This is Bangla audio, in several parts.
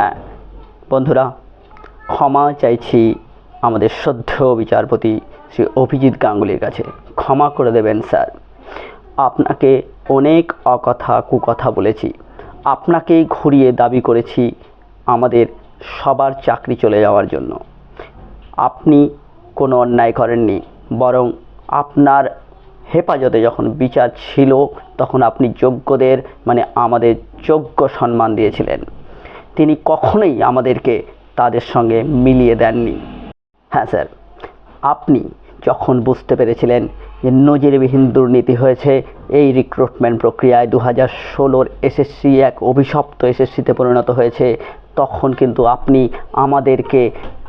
হ্যাঁ বন্ধুরা, ক্ষমা চাইছি আমাদের শ্রদ্ধেয় বিচারপতি শ্রী অভিজিৎ গাঙ্গুলির কাছে। ক্ষমা করে দেবেন, স্যার। আপনাকে অনেক অকথা কুকথা বলেছি। আপনাকেই ঘুরিয়ে দাবি করেছি আমাদের সবার চাকরি চলে যাওয়ার জন্য। আপনি কোনো অন্যায় করেননি, বরং আপনার হেফাজতে যখন বিচার ছিল, তখন আপনি যোগ্যদের মানে আমাদের যোগ্য সম্মান দিয়েছিলেন। তিনি কখনোই আমাদেরকে তাদের সঙ্গে মিলিয়ে দেননি। হ্যাঁ স্যার, আপনি যখন বুঝতে পেরেছিলেন যে নজিরবিহীন দুর্নীতি হয়েছে, এই রিক্রুটমেন্ট প্রক্রিয়ায় দু হাজার ষোলোর এসএসসি এক অভিশপ্ত এসএসসিতে পরিণত হয়েছে, তখন কিন্তু আপনি আমাদেরকে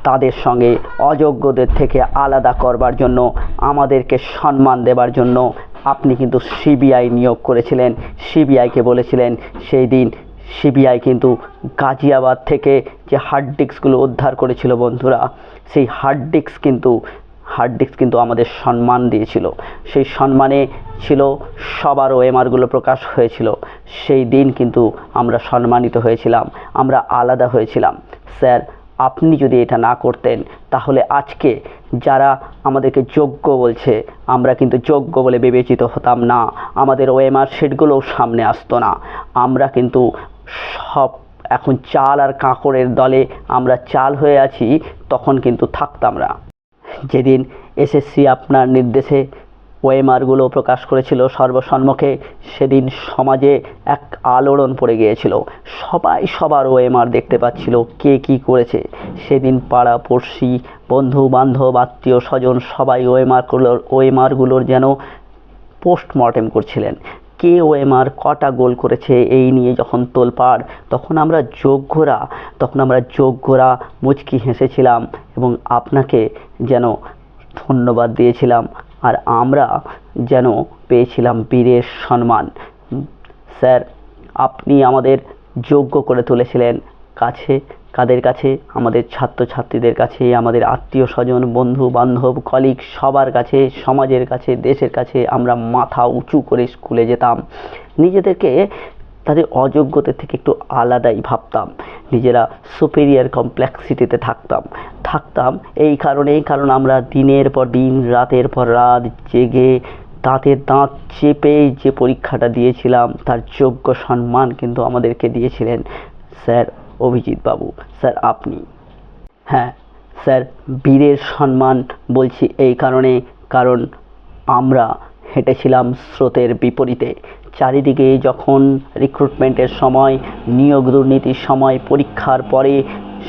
তাদের সঙ্গে অযোগ্যদের থেকে আলাদা করবার জন্য, আমাদেরকে সম্মান দেবার জন্য আপনি কিন্তু সিবিআই নিয়োগ করেছিলেন। সিবিআইকে বলেছিলেন, সেই দিন সিবিআই কিন্তু গাজিয়াবাদ থেকে যে হার্ড ডিস্কগুলো উদ্ধার করেছিল বন্ধুরা, সেই হার্ড ডিস্ক কিন্তু হার্ড ডিস্ক কিন্তু আমাদের সম্মান দিয়েছিল। সেই সম্মানে ছিল সবার ওএমআরগুলো প্রকাশ হয়েছিল। সেই দিন কিন্তু আমরা সম্মানিত হয়েছিলাম, আমরা আলাদা হয়েছিলাম। স্যার, আপনি যদি এটা না করতেন, তাহলে আজকে যারা আমাদেরকে যোগ্য বলছে, আমরা কিন্তু যোগ্য বলে বিবেচিত হতাম না। আমাদের ওএমআর শিটগুলোও সামনে আসতো না। আমরা কিন্তু সব এখন চাল আর কাঁকড়ের দলে আমরা চাল হয়ে আছি, তখন কিন্তু থাকতাম না। যেদিন এসএসসি আপনার নির্দেশে ওএমআরগুলো প্রকাশ করেছিল সর্বসম্মুখে, সেদিন সমাজে এক আলোড়ন পড়ে গিয়েছিল। সবাই সবার ওএমআর দেখতে পাচ্ছিল কে কি করেছে। সেদিন পাড়া পড়শি বন্ধু বান্ধব আত্মীয় স্বজন সবাই ওএমআরগুলোর ওএমআরগুলোর যেন পোস্টমর্টেম করছিলেন। কে ওএমআর কটা গোল করেছে এই নিয়ে যখন তোলপাড়, তখন আমরা যোগ্যরা, তখন আমরা যোগ্যরা মুচকি হেসেছিলাম এবং আপনাকে যেন ধন্যবাদ দিয়েছিলাম আর আমরা যেন পেয়েছিলাম বীরের সম্মান। স্যার, আপনি আমাদের যোগ্য করে তুলেছিলেন, কাছে কাদের কাছে? আমাদের ছাত্রছাত্রীদের কাছে, আমাদের আত্মীয় স্বজন, বন্ধু, বান্ধব কলিগ সবার কাছে, সমাজের কাছে, দেশের কাছে আমরা মাথা উঁচু করে স্কুলে যেতাম। নিজেদেরকে তাদের অযোগ্যদের থেকে একটু আলাদাই ভাবতাম। নিজেরা সুপেরিয়ার কমপ্লেক্সিটিতে থাকতাম। থাকতাম এই কারণেই কারণ আমরা দিনের পর দিন, রাতের পর রাত জেগে দাঁতের দাঁত চেপে যে পরীক্ষাটা দিয়েছিলাম, তার যোগ্য সম্মান কিন্তু আমাদেরকে দিয়েছিলেন। স্যার অভিজিৎ বাবু স্যার আপনি। হ্যাঁ স্যার, বীরের সম্মান বলছি এই কারণে, কারণ আমরা হেঁটেছিলাম স্রোতের বিপরীতে। চারিদিকে যখন রিক্রুটমেন্টের সময়, নিয়োগ দুর্নীতির সময়, পরীক্ষার পরে,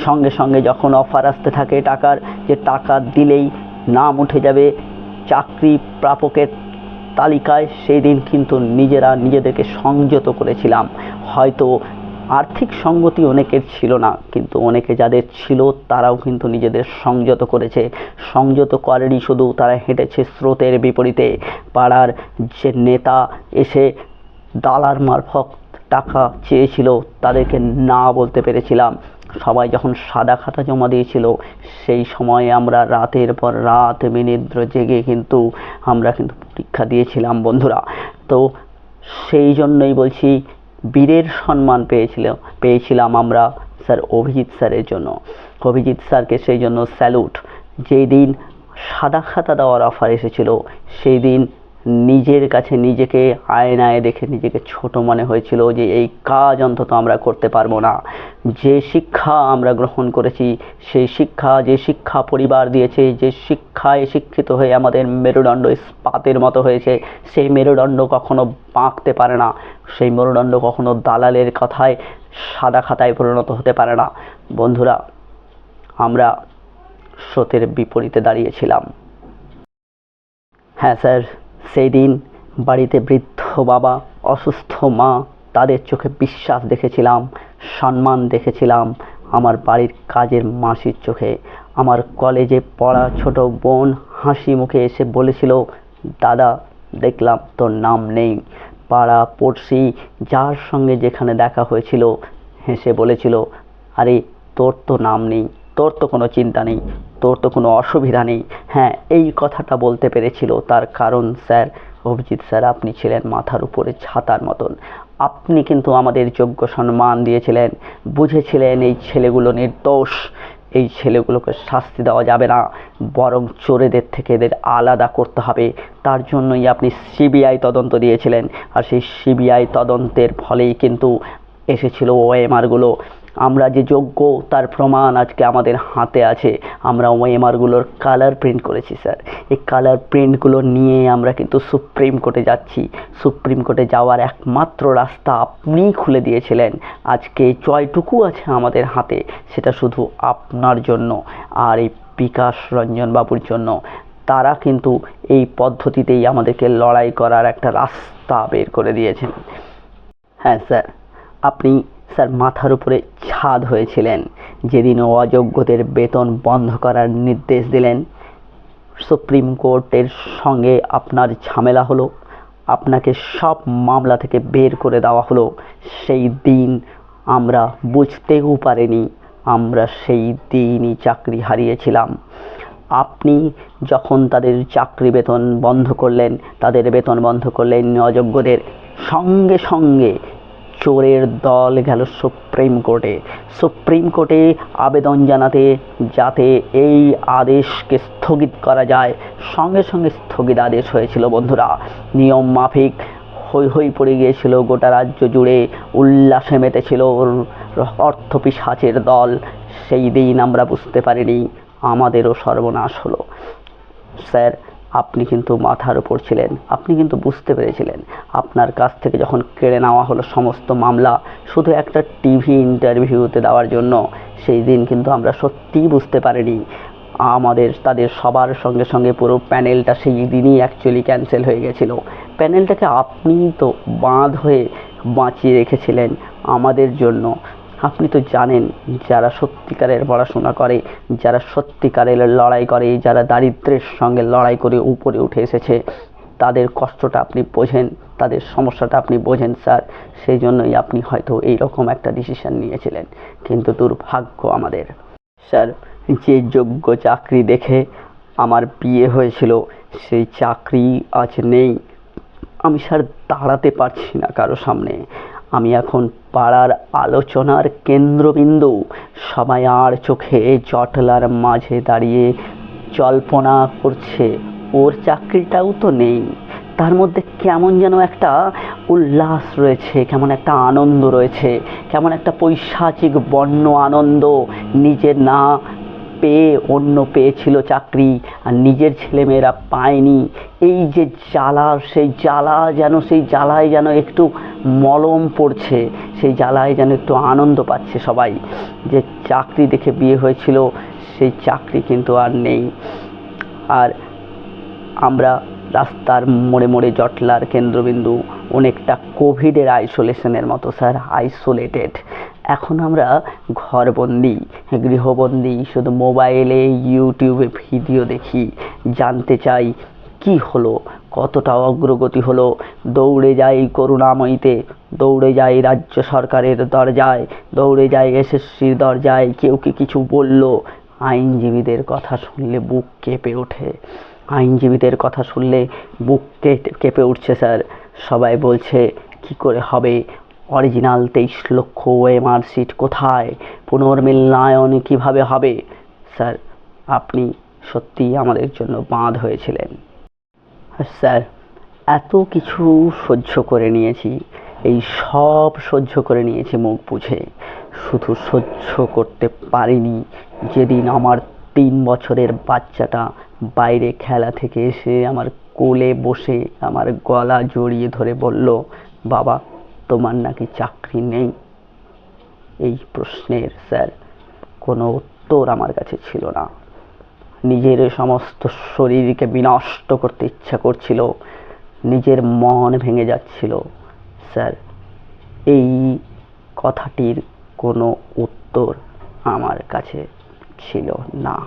সঙ্গে সঙ্গে যখন অফার আসতে থাকে টাকার, যে টাকা দিলেই নাম উঠে যাবে চাকরি প্রাপকের তালিকায় সেই দিন কিন্তু নিজেরা নিজেদেরকে সংযত করেছিলাম। হয়তো আর্থিক সঙ্গতি অনেকের ছিল না, কিন্তু অনেকে যাদের ছিল তারাও কিন্তু নিজেদের সংযত করেছে। সংযত করেনি শুধু, তারা হেঁটেছে স্রোতের বিপরীতে। পাড়ার যে নেতা এসে দালার মারফত টাকা চেয়েছিল, তাদেরকে না বলতে পেরেছিলাম। সবাই যখন সাদা খাতা জমা দিয়েছিল, সেই সময়ে আমরা রাতের পর রাত বিনিদ্র জেগে কিন্তু আমরা কিন্তু পরীক্ষা দিয়েছিলাম, বন্ধুরা। তো সেই জন্যই বলছি বীরের সম্মান পেয়েছিল, পেয়েছিলাম আমরা স্যার অভিজিৎ স্যারের জন্য। অভিজিৎ স্যারকে সেই জন্য স্যালুট। যেই দিন সাদা খাতা দেওয়ার অফার এসেছিল, সেই দিন নিজের কাছে নিজেকে আয়নায় দেখে নিজেকে ছোট মনে হয়েছিল যে এই কাজ অন্তত আমরা করতে পারব না। যে শিক্ষা আমরা গ্রহণ করেছি, সেই শিক্ষা, যে শিক্ষা পরিবার দিয়েছে, যে শিক্ষায় শিক্ষিত হয়ে আমাদের মেরুদণ্ড ইস্পাতের মতো হয়েছে, সেই মেরুদণ্ড কখনো বাঁকতে পারে না। সেই মেরুদণ্ড কখনো দালালের কথায়, সাদা খাতায় পরিণত হতে পারে না। বন্ধুরা, আমরা স্রোতের বিপরীতে দাঁড়িয়েছিলাম। হ্যাঁ স্যার। সেই দিন বাড়িতে বৃদ্ধ বাবা, অসুস্থ মা, তাদের চোখে বিশ্বাস দেখেছিলাম, সম্মান দেখেছিলাম। আমার বাড়ির কাজের মাসির চোখে। আমার কলেজে পড়া ছোট বোন হাসি মুখে এসে বলেছিল, দাদা, দেখলাম তোর নাম নেই। পাড়া পড়শি যার সঙ্গে যেখানে দেখা হয়েছিল, হেসে বলেছিল, আরে, তোর তো নাম নেই, তোর তো কোনো চিন্তা নেই। তোর তো কোনো অসুবিধা নেই। হ্যাঁ এই কথাটা বলতে পেরেছিল। তার কারণ স্যার, অভিজিৎ স্যার, আপনি ছিলেন মাথার উপরে ছাতার মতন। আপনি কিন্তু আমাদের যোগ্য সম্মান দিয়েছিলেন। বুঝেছিলেন এই ছেলেগুলো নির্দোষ। এই ছেলেগুলোকে শাস্তি দেওয়া যাবে না। বরং চোরেদের থেকে এদের আলাদা করতে হবে। তার জন্যই আপনি সিবিআই তদন্ত দিয়েছিলেন। আর সেই সিবিআই তদন্তের ফলেই কিন্তু এসেছিল ওএমআরগুলো। আমরা যে যোগ্য, তার প্রমাণ আজকে আমাদের হাতে আছে। আমরা ওএমআরগুলোর কালার প্রিন্ট করেছি স্যার এই কালার প্রিন্টগুলো নিয়ে আমরা কিন্তু সুপ্রিম কোর্টে যাচ্ছি। সুপ্রিম কোর্টে যাওয়ার একমাত্র রাস্তা আপনিই খুলে দিয়েছিলেন। আজকে জয়টুকু আছে আমাদের হাতে, সেটা শুধু আপনার জন্য আর এই বিকাশ রঞ্জন বাবুর জন্য। তারা কিন্তু এই পদ্ধতিতেই আমাদেরকে লড়াই করার একটা রাস্তা বের করে দিয়েছেন। হ্যাঁ স্যার আপনি স্যার মাথার উপরে ছাদ হয়েছিলেন। যেদিন অযোগ্যদের বেতন বন্ধ করার নির্দেশ দিলেন, সুপ্রিম কোর্টের সঙ্গে আপনার ঝামেলা হলো, আপনাকে সব মামলা থেকে বের করে দেওয়া হলো। সেই দিন আমরা বুঝতেও পারিনি, আমরা সেই দিনই চাকরি হারিয়েছিলাম। আপনি যখন তাদের চাকরি বেতন বন্ধ করলেন, তাদের বেতন বন্ধ করলেন অযোগ্যদের। সঙ্গে সঙ্গে চোরের দল গেল সুপ্রিম কোর্টে। সুপ্রিম কোর্টে আবেদন জানাতে, যাতে এই আদেশকে স্থগিত করা যায়। সঙ্গে সঙ্গে স্থগিত আদেশ হয়েছিল বন্ধুরা। নিয়ম মাফিক হই হই পড়ে গিয়েছিল, গোটা রাজ্য জুড়ে উল্লাসে মেতেছিল অর্থ পিসাচের দল। সেই দিন আমরা বুঝতে পারিনি, আমাদেরও সর্বনাশ হলো। স্যার আপনি কিন্তু মাথার উপর ছিলেন, আপনি কিন্তু বুঝতে পেরেছিলেন। আপনার কাছ থেকে যখন কেড়ে নেওয়া হলো সমস্ত মামলা, শুধু একটা টিভি ইন্টারভিউতে দেওয়ার জন্য, সেই দিন কিন্তু আমরা সত্যিই বুঝতে পারিনি। আমাদের, তাদের সবার সঙ্গে সঙ্গে পুরো প্যানেলটা সেই দিনই অ্যাকচুয়ালি ক্যান্সেল হয়ে গেছিল। প্যানেলটাকে আপনি তো বাঁধ হয়ে বাঁচিয়ে রেখেছিলেন আমাদের জন্য। আপনি তো জানেন, যারা সত্যিকারের পড়াশোনা করে, যারা সত্যিকারের লড়াই করে, যারা দারিদ্রের সঙ্গে লড়াই করে উপরে উঠে এসেছে, তাদের কষ্টটা আপনি বোঝেন, তাদের সমস্যাটা আপনি বোঝেন, স্যার। সেই জন্যই আপনি হয়তো এই রকম একটা ডিসিশন নিয়েছিলেন। কিন্তু দুর্ভাগ্য আমাদের। স্যার, যে যোগ্য চাকরি দেখে আমার বিয়ে হয়েছিল, সেই চাকরি আজ নেই। আমি, স্যার, দাঁড়াতে পারছি না কারও সামনে। আমি এখন পাড়ার আলোচনার কেন্দ্রবিন্দু। সবাই আর চোখে জটলার মাঝে দাঁড়িয়ে জল্পনা করছে। ওর চাকরিটাও তো নেই। তার মধ্যে কেমন যেন একটা উল্লাস রয়েছে, কেমন একটা আনন্দ রয়েছে, কেমন একটা পৈশাচিক বন্য আনন্দ নিজের না পেয়ে অন্য পেয়েছিল চাকরি আর নিজের ছেলেমেয়েরা পায়নি। এই যে জ্বালা, সেই জ্বালা যেন, সেই জ্বালায় যেন একটু মলম পড়ছে, সেই জ্বালায় যেন একটু আনন্দ পাচ্ছে সবাই। যে চাকরি দেখে বিয়ে হয়েছিল, সেই চাকরি কিন্তু আর নেই। আর আমরা রাস্তার মোড়ে মোড়ে জটলার কেন্দ্রবিন্দু, অনেকটা কোভিডের আইসোলেশনের মতো, স্যার আইসোলেটেড এখন আমরা ঘরবন্দি, গৃহবন্দি, শুধু মোবাইলে, ইউটিউবে ভিডিও দেখি, জানতে চাই কি হলো, কতটা অগ্রগতি হলো, দৌড়ে যাই করুণাময়ীতে, দৌড়ে যাই রাজ্য সরকারের দরজায়, দৌড়ে যাই এসএসসির দরজায়, কেউ কি কিছু বলল? আইনজীবীদের কথা শুনলে বুক কেঁপে ওঠে। আইনজীবীদের কথা শুনলে বুক কেঁপে উঠছে, স্যার। সবাই বলছে, কি করে হবে? অরিজিনাল তেইশ লক্ষ ওএমআর সিট কোথায়? পুনর্মিলনায়ন কীভাবে হবে? স্যার, আপনি সত্যিই আমাদের জন্য বাঁধ হয়েছিলেন। স্যার, এত কিছু সহ্য করে নিয়েছি। এই সব সহ্য করে নিয়েছি মুখ বুঝে। শুধু সহ্য করতে পারিনি, যেদিন আমার তিন বছরের বাচ্চাটা বাইরে খেলা থেকে এসে আমার কোলে বসে আমার গলা জড়িয়ে ধরে বলল, বাবা তোমার নাকি চাকরি নেই? এই প্রশ্নের স্যার, কোনো উত্তর আমার কাছে ছিল না। নিজের সমস্ত শরীরকে বিনষ্ট করতে ইচ্ছা করছিল, নিজের মন ভেঙে যাচ্ছিল। স্যার, এই কথাটির কোনো উত্তর আমার কাছে ছিল না।